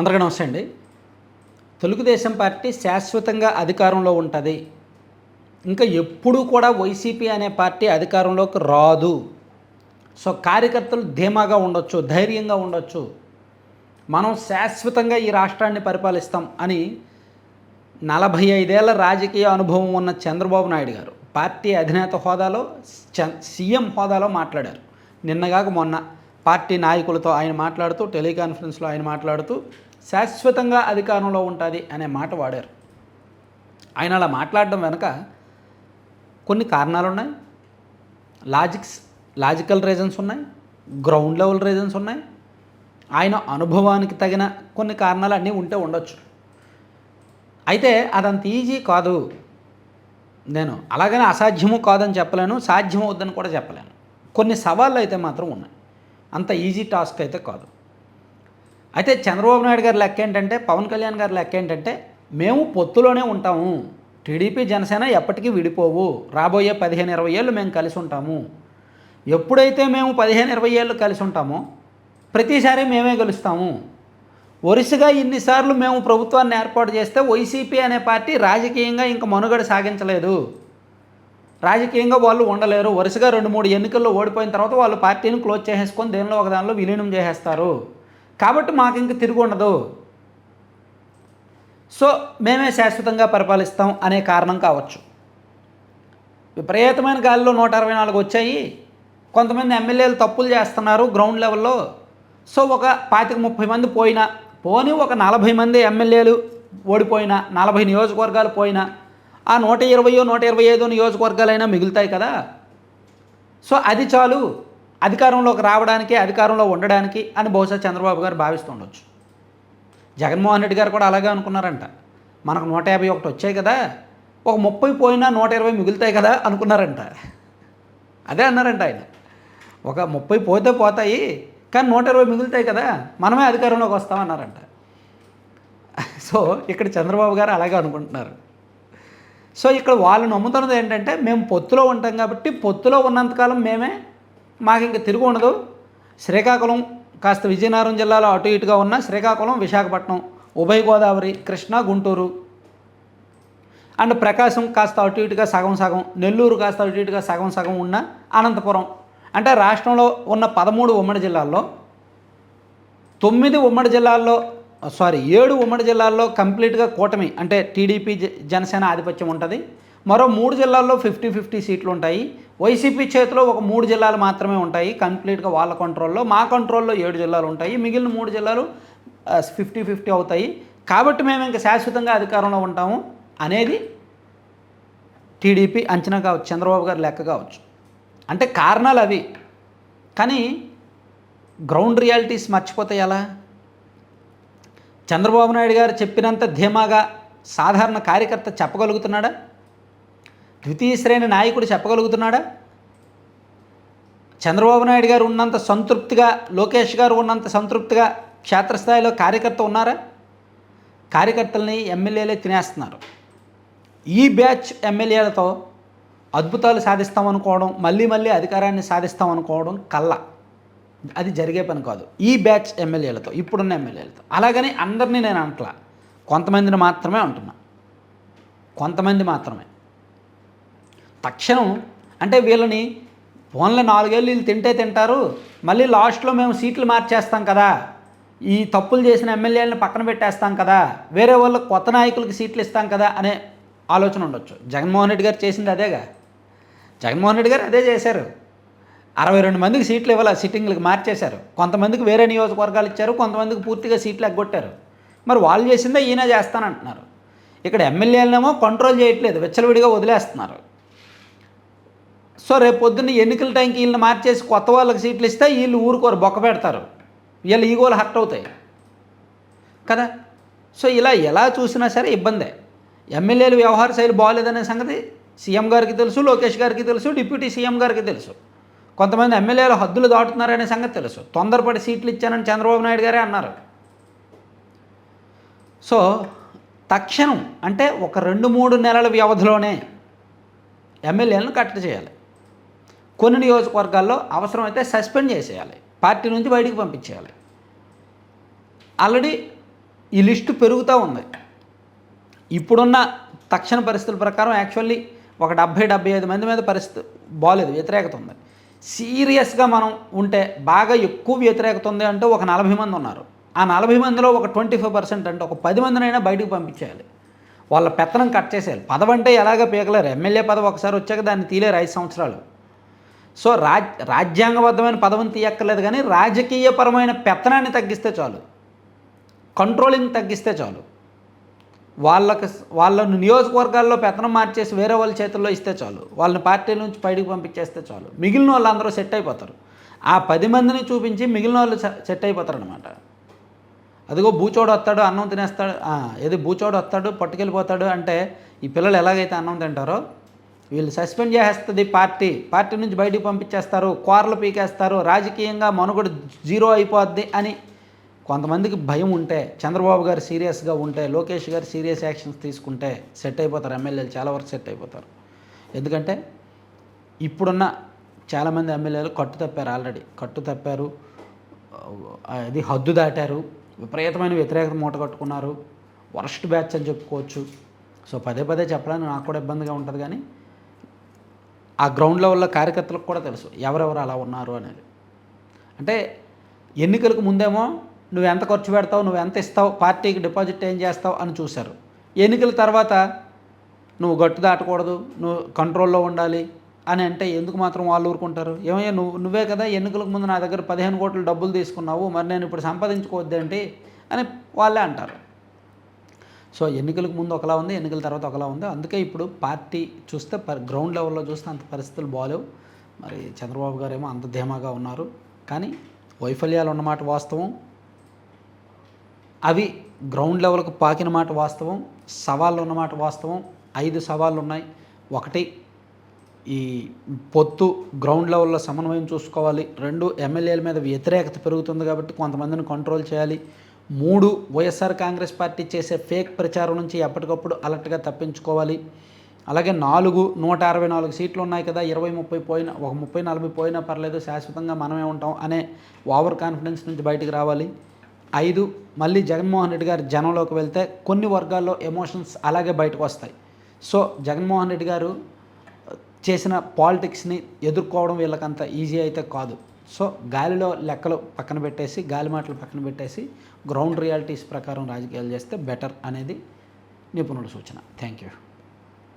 అందరికీ నమస్తే అండి. తెలుగుదేశం పార్టీ శాశ్వతంగా అధికారంలో ఉంటుంది. ఇంకా ఎప్పుడూ కూడా వైసీపీ అనే పార్టీ అధికారంలోకి రాదు. సో కార్యకర్తలు ధీమాగా ఉండొచ్చు ధైర్యంగా ఉండొచ్చు. మనం శాశ్వతంగా ఈ రాష్ట్రాన్ని పరిపాలిస్తాం అని నలభై ఐదేళ్ళ రాజకీయ అనుభవం ఉన్న చంద్రబాబు నాయుడు గారు పార్టీ అధినేత హోదాలో సీఎం హోదాలో మాట్లాడారు. నిన్నగాక మొన్న పార్టీ నాయకులతో ఆయన మాట్లాడుతూ టెలికాన్ఫరెన్స్లో ఆయన మాట్లాడుతూ శాశ్వతంగా అధికారంలో ఉంటుంది అనే మాట వాడారు. ఆయన అలా మాట్లాడడం వెనక కొన్ని కారణాలు ఉన్నాయి లాజిక్స్ లాజికల్ రీజన్స్ ఉన్నాయి. గ్రౌండ్ లెవెల్ రీజన్స్ ఉన్నాయి. ఆయన అనుభవానికి తగిన కొన్ని కారణాలు అన్నీ ఉంటే ఉండొచ్చు. అయితే అదంత ఈజీ కాదు. నేను అలాగనే అసాధ్యము కాదని చెప్పలేను. సాధ్యం అవుద్దని కూడా చెప్పలేను. కొన్ని సవాళ్ళు అయితే మాత్రం ఉన్నాయి. అంత ఈజీ టాస్క్ అయితే కాదు. అయితే చంద్రబాబు నాయుడు గారి లెక్క ఏంటంటే పవన్ కళ్యాణ్ గారి లెక్క ఏంటంటే మేము పొత్తులోనే ఉంటాము. టీడీపీ జనసేన ఎప్పటికీ విడిపోవు. రాబోయే పదిహేను ఇరవై ఏళ్ళు మేము కలిసి ఉంటాము. ఎప్పుడైతే మేము పదిహేను ఇరవై ఏళ్ళు కలిసి ఉంటామో ప్రతిసారి మేమే గెలుస్తాము. వరుసగా ఇన్నిసార్లు మేము ప్రభుత్వాన్ని ఏర్పాటు చేస్తే వైసీపీ అనే పార్టీ రాజకీయంగా ఇంక మనుగడ సాగించలేదు. రాజకీయంగా వాళ్ళు ఉండలేరు. వరుసగా రెండు మూడు ఎన్నికల్లో ఓడిపోయిన తర్వాత వాళ్ళు పార్టీని క్లోజ్ చేసేసుకొని దేనిలో ఒక దానిలో విలీనం చేసేస్తారు. కాబట్టి మాకు ఇంక తిరిగి ఉండదు. సో మేమే శాశ్వతంగా పరిపాలిస్తాం అనే కారణం కావచ్చు. విపరీతమైన గాలిలో నూట అరవై నాలుగు వచ్చాయి. కొంతమంది ఎమ్మెల్యేలు తప్పులు చేస్తున్నారు గ్రౌండ్ లెవెల్లో. సో ఒక పాతిక ముప్పై మంది పోయినా పోని ఒక నలభై మంది ఎమ్మెల్యేలు ఓడిపోయినా నలభై నియోజకవర్గాలు పోయినా ఆ నూట ఇరవయో నూట ఇరవై ఐదో నియోజకవర్గాలైనా మిగులుతాయి కదా. సో అది చాలు. అధికారంలోకి రావడానికి అధికారంలో ఉండడానికి అని బహుశా చంద్రబాబు గారు భావిస్తుండొచ్చు. జగన్మోహన్ రెడ్డి గారు కూడా అలాగే అనుకున్నారంట. మనకు నూట యాభై ఒకటి వచ్చాయి కదా ఒక ముప్పై పోయినా నూట ఇరవై మిగులుతాయి కదా అనుకున్నారంట. అదే అన్నారంట ఆయన. ఒక ముప్పై పోతే పోతాయి కానీ నూట ఇరవై మిగులుతాయి కదా మనమే అధికారంలోకి వస్తామన్నారంట సో ఇక్కడ చంద్రబాబు గారు అలాగే అనుకుంటున్నారు. సో ఇక్కడ వాళ్ళు నమ్ముతున్నది ఏంటంటే మేము పొత్తులో ఉంటాం కాబట్టి పొత్తులో ఉన్నంతకాలం మేమే మాకు ఇంక తిరుగు ఉండదు. శ్రీకాకుళం కాస్త విజయనగరం జిల్లాలో అటు ఇటుగా ఉన్న శ్రీకాకుళం విశాఖపట్నం ఉభయ గోదావరి కృష్ణా గుంటూరు. అండ్ ప్రకాశం కాస్త అటు ఇటుగా సగం సగం నెల్లూరు కాస్త అటు ఇటుగా సగం సగం ఉన్న అనంతపురం. అంటే రాష్ట్రంలో ఉన్న పదమూడు ఉమ్మడి జిల్లాల్లో తొమ్మిది ఉమ్మడి జిల్లాల్లో సారీ ఏడు ఉమ్మడి జిల్లాల్లో కంప్లీట్గా కూటమి అంటే టీడీపీ జనసేన ఆధిపత్యం ఉంటుంది. మరో మూడు జిల్లాల్లో ఫిఫ్టీ ఫిఫ్టీ సీట్లు ఉంటాయి. వైసీపీ చేతిలో ఒక మూడు జిల్లాలు మాత్రమే ఉంటాయి. కంప్లీట్గా వాళ్ళ కంట్రోల్లో మా కంట్రోల్లో ఏడు జిల్లాలు ఉంటాయి. మిగిలిన మూడు జిల్లాలు ఫిఫ్టీ ఫిఫ్టీ అవుతాయి. కాబట్టి మేము ఇంకా శాశ్వతంగా అధికారంలో ఉంటాము అనేది టీడీపీ అంచనా కావచ్చు చంద్రబాబు గారు లెక్క కావచ్చు. అంటే కారణాలు అవి. కానీ గ్రౌండ్ రియాలిటీస్ మర్చిపోతే ఎలా? చంద్రబాబు నాయుడు గారు చెప్పినంత ధీమాగా సాధారణ కార్యకర్త చెప్పగలుగుతున్నాడా? ద్వితీయ శ్రేణి నాయకుడు చెప్పగలుగుతున్నాడా? చంద్రబాబు నాయుడు గారు ఉన్నంత సంతృప్తిగా లోకేష్ గారు ఉన్నంత సంతృప్తిగా క్షేత్రస్థాయిలో కార్యకర్త ఉన్నారా? కార్యకర్తల్ని ఎమ్మెల్యేలే తినేస్తున్నారు. ఈ బ్యాచ్ ఎమ్మెల్యేలతో అద్భుతాలు సాధిస్తామనుకోవడం మళ్ళీ మళ్ళీ అధికారాన్ని సాధిస్తామనుకోవడం కళ్ళ అది జరిగే పని కాదు. ఈ బ్యాచ్ ఎమ్మెల్యేలతో ఇప్పుడున్న ఎమ్మెల్యేలతో. అలాగని అందరినీ నేను అంటలా. కొంతమందిని మాత్రమే అంటున్నా. కొంతమంది మాత్రమే. తక్షణం అంటే వీళ్ళని ఫోన్లో నాలుగేళ్ళు వీళ్ళు తింటే తింటారు మళ్ళీ లాస్ట్లో మేము సీట్లు మార్చేస్తాం కదా. ఈ తప్పులు చేసిన ఎమ్మెల్యేలను పక్కన పెట్టేస్తాం కదా. వేరే వాళ్ళకి కొత్త నాయకులకి సీట్లు ఇస్తాం కదా అనే ఆలోచన ఉండొచ్చు. జగన్మోహన్ రెడ్డి గారు చేసింది అదేగా. జగన్మోహన్ రెడ్డి గారు అదే చేశారు. అరవై రెండు మందికి సీట్లు ఇవ్వాలి సిట్టింగ్లకు మార్చేశారు. కొంతమందికి వేరే నియోజకవర్గాలు ఇచ్చారు కొంతమందికి పూర్తిగా సీట్లు ఎగ్గొట్టారు. మరి వాళ్ళు చేసిందే ఈయన చేస్తానంటున్నారు. ఇక్కడ ఎమ్మెల్యేలనేమో కంట్రోల్ చేయట్లేదు విచ్చలవిడిగా వదిలేస్తున్నారు. సో రేపు పొద్దున్న ఎన్నికల టైంకి వీళ్ళని మార్చేసి కొత్త వాళ్ళకి సీట్లు ఇస్తే వీళ్ళు ఊరుకోరు బొక్క పెడతారు. వీళ్ళ ఈగోలు హర్ట్ అవుతాయి. కదా? సో ఇలా ఎలా చూసినా సరే ఇబ్బందే. ఎమ్మెల్యేలు వ్యవహార శైలి బాగోలేదనే సంగతి సీఎం గారికి తెలుసు లోకేష్ గారికి తెలుసు డిప్యూటీ సీఎం గారికి తెలుసు. కొంతమంది ఎమ్మెల్యేలు హద్దులు దాటుతున్నారనే సంగతి తెలుసు. తొందరపడి సీట్లు ఇచ్చానని చంద్రబాబు నాయుడు గారే అన్నారు. సో తక్షణం అంటే ఒక రెండు మూడు నెలల వ్యవధిలోనే ఎమ్మెల్యేలను కట్టడి చేయాలి. కొన్ని నియోజకవర్గాల్లో అవసరమైతే సస్పెండ్ చేసేయాలి. పార్టీ నుంచి బయటికి పంపించేయాలి. ఆల్రెడీ ఈ లిస్టు పెరుగుతూ ఉంది. ఇప్పుడున్న తక్షణ పరిస్థితుల ప్రకారం యాక్చువల్లీ ఒక డెబ్భై డెబ్బై ఐదు మంది మీద పరిస్థితి బాగాలేదు వ్యతిరేకత ఉంది. సీరియస్గా మనం ఉంటే బాగా ఎక్కువ వ్యతిరేకత ఉంది అంటే ఒక నలభై మంది ఉన్నారు. ఆ నలభై మందిలో ఒక ట్వంటీ ఫైవ్ పర్సెంట్ అంటే ఒక పది మందినైనా బయటకు పంపించేయాలి. వాళ్ళ పెత్తనం కట్ చేసేయాలి. పదవంటే ఎలాగ పీకలేరు. ఎమ్మెల్యే పదవి ఒకసారి వచ్చాక దాన్ని తీలేరు ఐదు సంవత్సరాలు. సో రాజ్ రాజ్యాంగబద్ధమైన పదవిని తీయక్కర్లేదు కానీ రాజకీయపరమైన పెత్తనాన్ని తగ్గిస్తే చాలు. కంట్రోలింగ్ తగ్గిస్తే చాలు. వాళ్ళకి వాళ్ళను నియోజకవర్గాల్లో పెత్తనం మార్చేసి వేరే వాళ్ళ చేతుల్లో ఇస్తే చాలు. వాళ్ళని పార్టీ నుంచి బయటకు పంపించేస్తే చాలు. మిగిలిన వాళ్ళు అందరూ సెట్ అయిపోతారు. ఆ పది మందిని చూపించి మిగిలిన వాళ్ళు సెట్ అయిపోతారు అనమాట అదిగో బూచోడు వస్తాడు అన్నం తినేస్తాడు ఏది బూచోడు వస్తాడు పట్టుకెళ్ళిపోతాడు అంటే ఈ పిల్లలు ఎలాగైతే అన్నం తింటారో వీళ్ళు సస్పెండ్ చేసేస్తుంది పార్టీ. పార్టీ నుంచి బయటకు పంపించేస్తారు. కోరలు పీకేస్తారు. రాజకీయంగా మనుగడ జీరో అయిపోద్ది అని కొంతమందికి భయం ఉంటే చంద్రబాబు గారు సీరియస్గా ఉంటే లోకేష్ గారు సీరియస్ యాక్షన్స్ తీసుకుంటే సెట్ అయిపోతారు. ఎమ్మెల్యేలు చాలా వరకు సెట్ అయిపోతారు. ఎందుకంటే ఇప్పుడున్న చాలామంది ఎమ్మెల్యేలు కట్టు తప్పారు ఆల్రెడీ. కట్టు తప్పారు. అది హద్దు దాటారు. విపరీతమైన వ్యతిరేకత మూట కట్టుకున్నారు. వరస్ట్ బ్యాచ్ అని చెప్పుకోవచ్చు. సో పదే పదే చెప్పడానికి నాకు కూడా ఇబ్బందిగా ఉంటుంది కానీ ఆ గ్రౌండ్ లెవెల్లో కార్యకర్తలకు కూడా తెలుసు ఎవరెవరు అలా ఉన్నారు అనేది. అంటే ఎన్నికలకు ముందేమో నువ్వు ఎంత ఖర్చు పెడతావు నువ్వు ఎంత ఇస్తావు పార్టీకి డిపాజిట్ ఏం చేస్తావు అని చూశారు. ఎన్నికల తర్వాత నువ్వు గట్టు దాటకూడదు నువ్వు కంట్రోల్లో ఉండాలి అని అంటే ఎందుకు మాత్రం వాళ్ళు ఊరుకుంటారు? ఏమయ్యా నువ్వు నువ్వే కదా ఎన్నికలకు ముందు నా దగ్గర పదిహేను కోట్లు డబ్బులు తీసుకున్నావు మరి నేను ఇప్పుడు సంపాదించుకోవద్దేంటి అని వాళ్ళే అంటారు. సో ఎన్నికలకు ముందు ఒకలా ఉంది ఎన్నికల తర్వాత ఒకలా ఉంది. అందుకే ఇప్పుడు పార్టీ చూస్తే గ్రౌండ్ లెవెల్లో చూస్తే అంత పరిస్థితులు బాగాలేవు మరి చంద్రబాబు గారు ఏమో అంత ధీమాగా ఉన్నారు. కానీ వైఫల్యాలు ఉన్నమాట వాస్తవం. అవి గ్రౌండ్ లెవెల్కి పాకిన మాట వాస్తవం. సవాళ్ళు ఉన్నమాట వాస్తవం. ఐదు సవాళ్ళు ఉన్నాయి. ఒకటి ఈ పొత్తు గ్రౌండ్ లెవెల్లో సమన్వయం చూసుకోవాలి. రెండు ఎమ్మెల్యేల మీద వ్యతిరేకత పెరుగుతుంది కాబట్టి కొంతమందిని కంట్రోల్ చేయాలి. మూడు వైఎస్ఆర్ కాంగ్రెస్ పార్టీ చేసే ఫేక్ ప్రచారం నుంచి ఎప్పటికప్పుడు అలర్ట్గా తప్పించుకోవాలి. అలాగే నాలుగు నూట అరవై నాలుగు సీట్లు ఉన్నాయి కదా ఇరవై ముప్పై పోయినా ఒక ముప్పై నలభై పోయినా పర్లేదు శాశ్వతంగా మనమే ఉంటాం అనే ఓవర్ కాన్ఫిడెన్స్ నుంచి బయటకు రావాలి. ఐదు మళ్ళీ జగన్మోహన్ రెడ్డి గారు జనంలోకి వెళ్తే కొన్ని వర్గాల్లో ఎమోషన్స్ అలాగే బయటకు వస్తాయి. సో జగన్మోహన్ రెడ్డి గారు చేసిన పాలిటిక్స్ని ఎదుర్కోవడం వీళ్ళకంత ఈజీ అయితే కాదు. సో గాలిలో లెక్కలు పక్కన పెట్టేసి గాలి మాటలు పక్కన పెట్టేసి గ్రౌండ్ రియాలిటీస్ ప్రకారం రాజకీయాలు చేస్తే బెటర్ అనేది నిపుణుల సూచన. Thank you